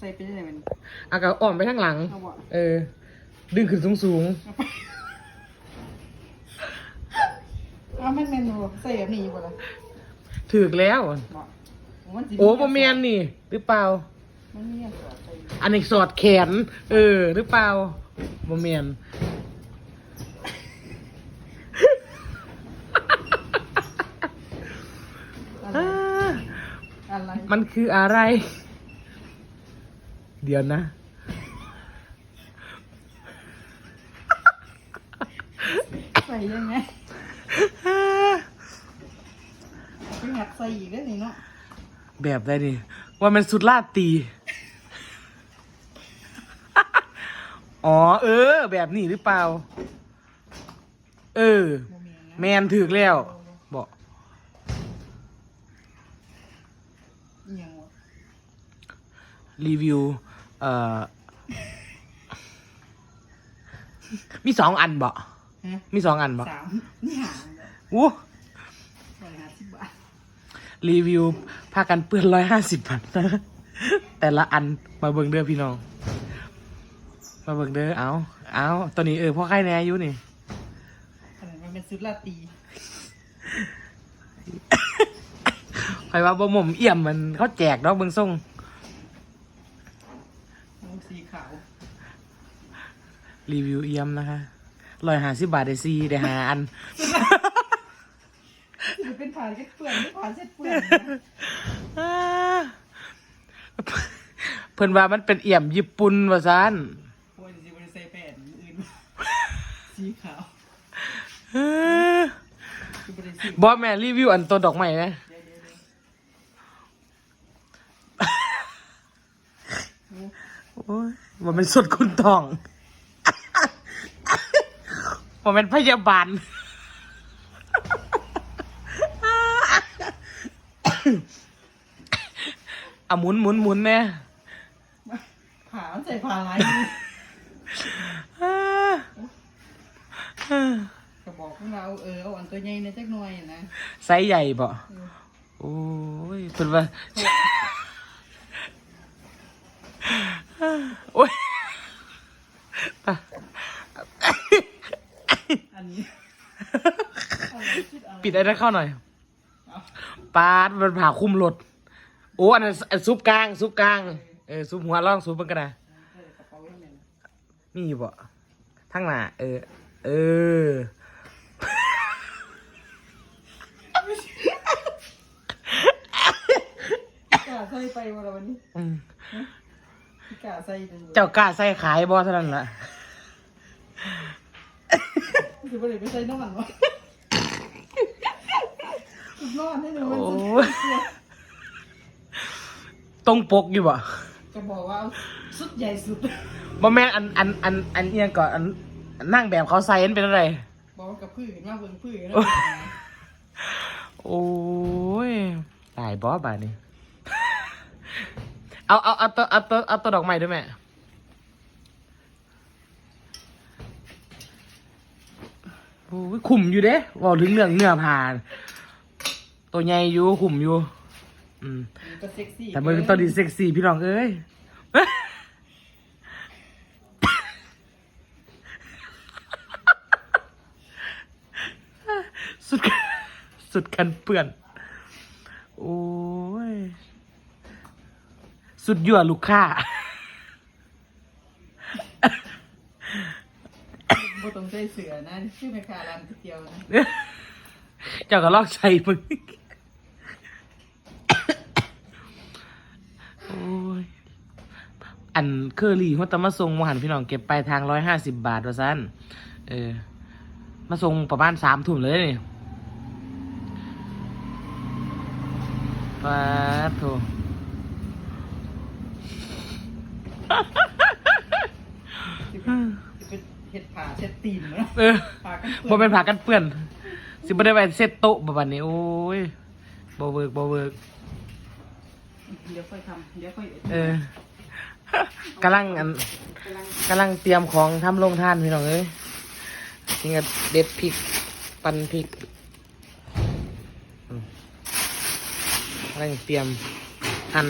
ใส่ไปได้ไหนมันอากาอ่อมไปข้างหลัง เอาบ่เออ ดึงขึ้นสูงสูงเอาไปเอามันแมนบ่ใส่แบบนี้อยู่บ่ล่ะๆถือกแล้ว บ่มันสิโอ้บ่แมนนี่ หรือเปล่า มันมีอันสอดใส่อันนี้สอดแขน เออ หรือเปล่าบ่แมนอะไรอ่าอะไรมันคืออะไร เดี๋ยวนะ ใส่ยังไงไปหักใส่อีกได้นี่เนาะแบบได้ดิว่ามันสุดลาดตี อ๋อ เออ แบบนี้หรือเปล่า เออบ่แม่นนะแมนถึกแล้วบอกอิหยังวะรีวิว เอ่อ มีสองอันบอกฮะมีสองอันบอกสามนี่หาเลยวู้ร้อยห้าสิบบาทรีวิวผ้ากันเปื้อนร้อยห้าสิบบาทนะแต่ละอันมาเบิ่งเด้อพี่น้อง มาเบิ่งเด้อเอาเอาตัวนี้เออพ่อใครแน่อายุนี่อะไรมันเป็นซุดลาตีใครว่าบ่หม่มเอี่ยมมันเขาแจกดอกเบิ่งส่ง น้ำสีขาว รีวิวเอี่ยมนะคะร้อยห้าสิบบาทได้ซีได้หาอันจะเป็นผ่านเช็ดเปื่อนไม่ผ่านเช็ดเปื่อนนะเพิ่นว่ามันเป็นเอี่ยมญี่ปุ่นว่าซานโอ้ยสิบริใส่แผ่นอื่นสีขาวสิบริสีบอแม่รีวิวอันตัวดอกไม้นะเดี๋ยวเดี๋ยวเดี๋ยวโอ้ยว่ามันสดคุณทอง ว่ามันพยาบาลอะหมุนหมุนหมุนแน่ผ่ามันใส่ผ่าลายก็บอกพวกเราเออเอาอันตัวใหญ่ในจักหน่อยนะไซส์ใหญ่บ่เออโอ้ยเป็นว่าโอ้ยไป อั นนี้อะไรคิดอะไรปิดไอ้นั่นเข้าหน่อยเอาปาดมันผ่าคุมรถโอ้อันนั้นอันซุปกลาง ซุปกลาง เออซุปหัวร่องซุปมันก็ได้เออกระเป๋าไว้เนี่ยนะมีบ่ทั้งหน้าเออ เออกล้าใส่ไปวันละวันนี้อืมกล้าใส่เลยเจ้ากล้าใส่ขายบ่เท่านั้นล่ะ คือบ่ได้ไปใส่น้ำมันวะนอนให้หนูโอ้มันยตรงปกอยู่บ่จะบอกว่าเอาสุดใหญ่สุดบ่แม่นอันอันอันอันเอียงก่อนอันอันนั่งแบบเขาใส่อันเป็นอะไร บอกว่ากับพื้นมาเบิ่งพื้นแล้วโอ้ย ตายบอสบาดนี้เอาเอาเอาตัวเอาตัวเอาตัวดอกไม้ด้วยแม่ โอ้ย ขุมอยู่เด้บอกถึงเรื่องเนื้อผ่าน ตัวใหญ่อยู่ขุมอยู่ อืมก็เซ็กซี่แต่เบิ่งตอนนี้เซ็กซี่พี่น้องเอ้ยสุดสุดกันเปื่อน โอ้ย สุดยั่วลูกค้า บ่ต้องใส่เสือนะชื่อแม่ค้าร้านก๋วยเตี๋ยวนะเจ้าก็ลอกใช้มึงโอ้ย อันเคอรี่หัวตะมาส่งมาหันพี่น้องเก็บไปลายทางร้อยห้าสิบบาทว่าสั้นเออ มาส่งประมาณสามถุงเลยนี่ปาดโถ สิเป็นสิเป็น เห็ดผ่าเช็ดตีนเนาะเออผ่ากันบ่เป็นผักกันเปื้อน สิบ่ได้ไปเซตโต๊ะแบบบัดนี้โอ้ยบ่เวิร์กบ่เวิร์กเดี๋ยวค่อยทำเดี๋ยวค่อยเออกำลังอันกำลังเตรียมของทำโรงทานพี่น้องเอ้ยนี่ก็เด็ดพริก ปั่นพริกอืมกำลังเตรียมหั่น